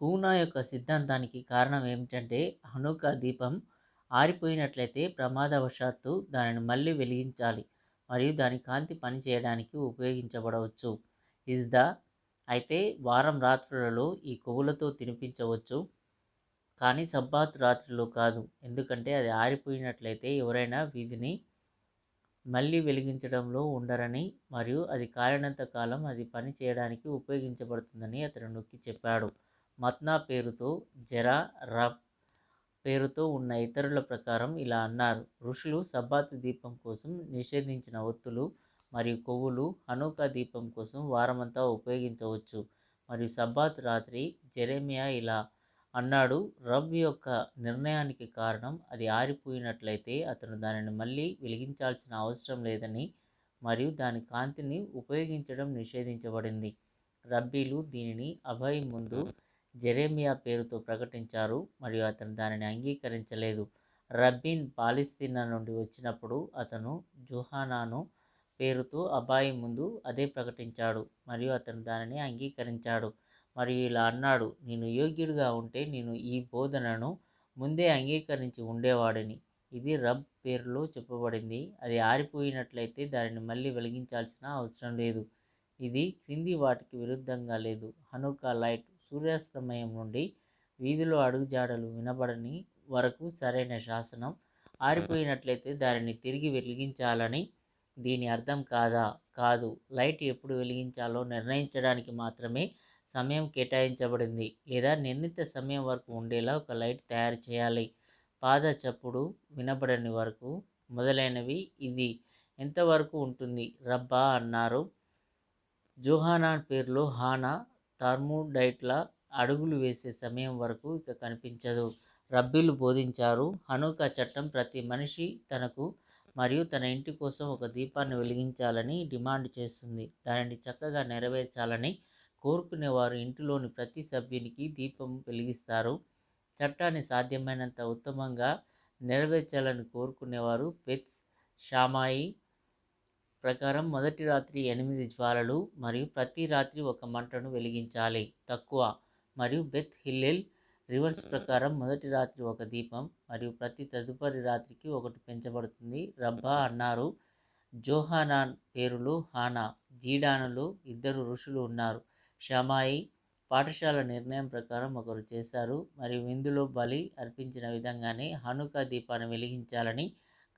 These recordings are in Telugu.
హూనా యొక్క సిద్ధాంతానికి కారణం ఏమిటంటే హనుకా దీపం ఆరిపోయినట్లయితే ప్రమాదవశాత్తు దానిని మళ్ళీ వెలిగించాలి మరియు దాని కాంతి పనిచేయడానికి ఉపయోగించబడవచ్చు. ఇస్ ద అయితే వారం రాత్రులలో ఈ కొవ్వులతో తినిపించవచ్చు. కానీ సబ్బాత్ రాత్రిలో కాదు. ఎందుకంటే అది ఆరిపోయినట్లయితే ఎవరైనా వీధిని మళ్ళీ వెలిగించడంలో ఉండరని మరియు అది కాలినంత కాలం అది పని చేయడానికి ఉపయోగించబడుతుందని అతను నొక్కి చెప్పాడు. మత్నా పేరుతో జరా రబ్ పేరుతో ఉన్న ఇతరుల ప్రకారం ఇలా అన్నారు. ఋషులు సబ్బాత్ దీపం కోసం నిషేధించిన ఒత్తులు మరియు కొవ్వులు హనుకా దీపం కోసం వారమంతా ఉపయోగించవచ్చు. మరియు సబ్బాత్ రాత్రి జెరెమియా ఇలా అన్నాడు. రబ్ యొక్క నిర్ణయానికి కారణం అది ఆరిపోయినట్లయితే అతను దానిని మళ్ళీ వెలిగించాల్సిన అవసరం లేదని మరియు దాని కాంతిని ఉపయోగించడం నిషేధించబడింది. రబ్బీలు దీనిని అభయ్ ముందు జెరేమియా పేరుతో ప్రకటించారు మరియు అతను దానిని అంగీకరించలేదు. రబ్బీన్ పాలిస్తీనా నుండి వచ్చినప్పుడు అతను జుహానాను పేరుతో అబాయి ముందు అదే ప్రకటించాడు మరియు అతను దానిని అంగీకరించాడు. మరియు ఇలా అన్నాడు నేను యోగ్యుడిగా ఉంటే నేను ఈ బోధనను ముందే అంగీకరించి ఉండేవాడిని. ఇది రబ్ పేరులో చెప్పబడింది. అది ఆరిపోయినట్లయితే దానిని మళ్ళీ వెలిగించాల్సిన అవసరం లేదు. ఇది క్రింది వాటికి విరుద్ధంగా లేదు. హనుకా లైట్ సూర్యాస్తమయం నుండి వీధిలో అడుగుజాడలు వినబడని వరకు సరైన శాసనం. ఆరిపోయినట్లయితే దానిని తిరిగి వెలిగించాలని దీని అర్థం కాదా? కాదు. లైట్ ఎప్పుడు వెలిగించాలో నిర్ణయించడానికి మాత్రమే సమయం కేటాయించబడింది లేదా నిర్ణీత సమయం వరకు ఉండేలా ఒక లైట్ తయారు చేయాలి. పాద చప్పుడు వినబడని వరకు మొదలైనవి ఇది. ఎంతవరకు ఉంటుంది? రబ్బా అన్నారు. జోహానాన్ పేరులో హానా థర్మోడైట్ల అడుగులు వేసే సమయం వరకు ఇక కనిపించదు. రబ్బీలు బోధించారు. హనుక చట్టం ప్రతి మనిషి తనకు మరియు తన ఇంటి కోసం ఒక దీపాన్ని వెలిగించాలని డిమాండ్ చేస్తుంది. దానిని చక్కగా నెరవేర్చాలని కోరుకునేవారు. ఇంటిలోని ప్రతి సభ్యునికి దీపం వెలిగిస్తారు. చట్టాన్ని సాధ్యమైనంత ఉత్తమంగా నెరవేర్చాలని కోరుకునేవారు. పెత్ షామాయి ప్రకారం మొదటి రాత్రి ఎనిమిది జ్వాలలు మరియు ప్రతి రాత్రి ఒక మంటను వెలిగించాలి. తక్కువ మరియు బెత్ హిల్లెల్ రివర్స్ ప్రకారం మొదటి రాత్రి ఒక దీపం మరియు ప్రతి తదుపరి రాత్రికి ఒకటి పెంచబడుతుంది. రబ్బా అన్నారు. జోహానాన్ పేరులు హానా జీడానులు ఇద్దరు ఋషులు ఉన్నారు. షమాయి పాఠశాల నిర్ణయం ప్రకారం ఒకరు చేశారు. మరియు విందులో బలి అర్పించిన విధంగానే హనుకా దీపాన్ని వెలిగించాలని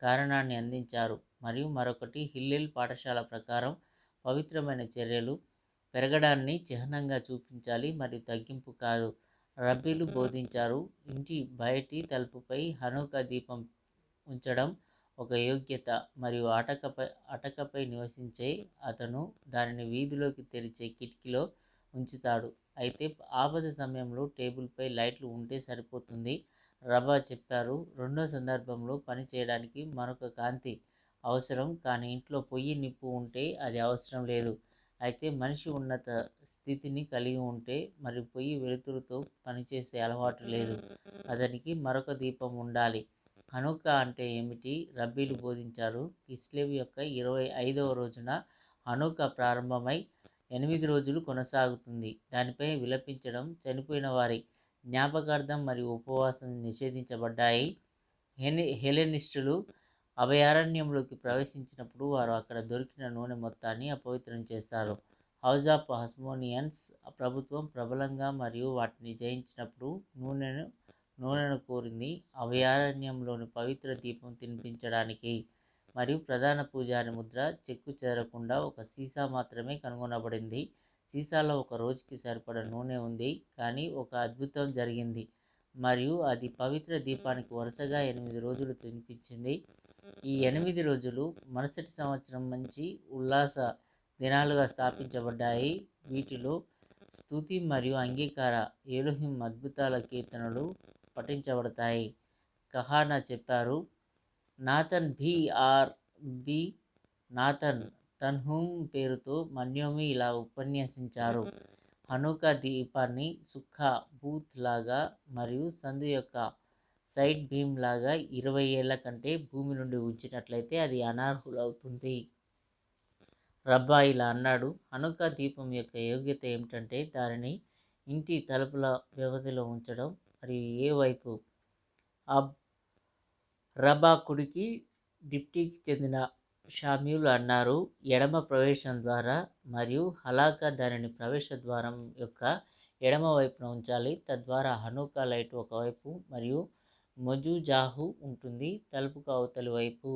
కారణాన్ని అందించారు. మరియు మరొకటి హిల్లెల్ పాఠశాల ప్రకారం పవిత్రమైన చర్యలు పెరగడాన్ని చిహ్నంగా చూపించాలి మరియు తగ్గింపు కాదు. రబ్బీలు బోధించారు. ఇంటి బయటి తలుపుపై హనుక దీపం ఉంచడం ఒక యోగ్యత మరియు అటకపై అటకపై నివసించే అతను దానిని వీధిలోకి తెరిచే కిటికీలో ఉంచుతాడు. అయితే ఆపద సమయంలో టేబుల్పై లైట్లు ఉంటే సరిపోతుంది. రబా చెప్పారు. రెండో సందర్భంలో పని చేయడానికి మరొక కాంతి అవసరం. కానీ ఇంట్లో పొయ్యి నిప్పు ఉంటే అది అవసరం లేదు. అయితే మనిషి ఉన్నత స్థితిని కలిగి ఉంటే మరి పొయ్యి వెలుతురుతో పనిచేసే అలవాటు లేదు. అతనికి మరొక దీపం ఉండాలి. హనుక అంటే ఏమిటి? రబ్బీలు బోధించారు. కిస్లేవ్ యొక్క ఇరవై ఐదవ రోజున హనుక ప్రారంభమై ఎనిమిది రోజులు కొనసాగుతుంది. దానిపై విలపించడం చనిపోయిన వారి జ్ఞాపకార్థం మరియు ఉపవాసం నిషేధించబడ్డాయి. హెని హెలెనిస్టులు అభయారణ్యంలోకి ప్రవేశించినప్పుడు వారు అక్కడ దొరికిన నూనె మొత్తాన్ని అపవిత్రం చేస్తారు హౌస్ ఆఫ్ హస్మోనియన్స్ ప్రభుత్వం ప్రబలంగా మరియు వాటిని జయించినప్పుడు నూనెను నూనెను కోరింది అభయారణ్యంలోని పవిత్ర దీపం తినిపించడానికి మరియు ప్రధాన పూజారి ముద్ర చెక్కు చెదరకుండా ఒక సీసా మాత్రమే కనుగొనబడింది. సీసాలో ఒక రోజుకి సరిపడ నూనె ఉంది. కానీ ఒక అద్భుతం జరిగింది. మరియు అది పవిత్ర దీపానికి వరుసగా ఎనిమిది రోజులు తినిపించింది. ఈ ఎనిమిది రోజులు మరుసటి సంవత్సరం మంచి ఉల్లాస దినాలుగా స్థాపించబడ్డాయి. వీటిలో స్థుతి మరియు అంగీకార ఏలుహిం అద్భుతాల కీర్తనలు పఠించబడతాయి. కహానా చెప్పారు Nathan B R B Nathan Tanhum పేరుతో మన్యోమి ఇలా ఉపన్యసించారు. హనుక దీపాన్ని సుఖ బూత్ లాగా మరియు సందు యొక్క సైడ్ బీమ్ లాగా ఇరవై ఏళ్ళ కంటే భూమి నుండి ఉంచినట్లయితే అది అనర్హులవుతుంది. రబ్బా ఇలా అన్నాడు. హనుక దీపం యొక్క యోగ్యత ఏమిటంటే దానిని ఇంటి తలుపుల వ్యవధిలో ఉంచడం మరియు ఏ వైపు అబ్ రబా కుడికి డిప్టీకి చెందిన షామ్యూల్ అన్నారు. ఎడమ ప్రవేశం ద్వారా మరియు హలాకా దానిని ప్రవేశ ద్వారం యొక్క ఎడమ వైపున ఉంచాలి. తద్వారా హనుకా లైట్ ఒకవైపు మరియు మొజుజాహు ఉంటుంది. తలుపుకు అవతలి వైపు